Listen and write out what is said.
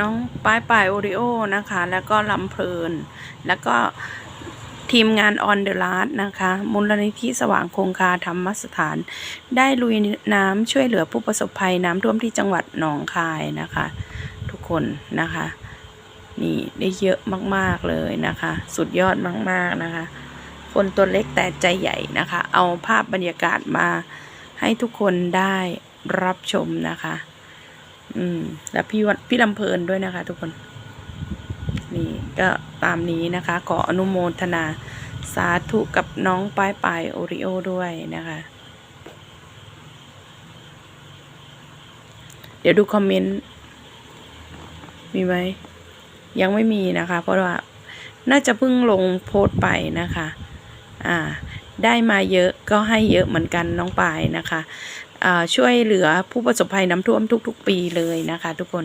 น้องป้ายป่ายโอริโอนะคะ แล้วก็ลำเพลิน แล้วก็ทีมงานออนเดอะลาสนะคะ มูลนิธิสว่างคงคาธรรมสถาน ได้ลุยน้ำช่วยเหลือผู้ประสบภัยน้ำท่วมที่จังหวัดหนองคายนะคะ ทุกคนนะคะ นี่ได้เยอะมากๆเลยนะคะ สุดยอดมากๆนะคะ คนตัวเล็กแต่ใจใหญ่นะคะ เอาภาพบรรยากาศมาให้ทุกคนได้รับชมนะคะ อืม และพี่วันพี่ลำเพลินด้วยนะคะ ทุกคน นี่ก็ตามนี้นะคะ ขออนุโมทนาสาธุกับน้องปลายปลายโอริโอด้วยนะคะ เดี๋ยวดูคอมเมนต์ มีไหม ยังไม่มีนะคะ เพราะว่าน่าจะเพิ่งลงโพสต์ไปนะคะ อ่า ได้มาเยอะก็ให้เยอะเหมือนกันน้องปายนะคะช่วยเหลือผู้ประสบภัยน้ำท่วมทุก ๆ ปีเลยนะคะ ทุกคน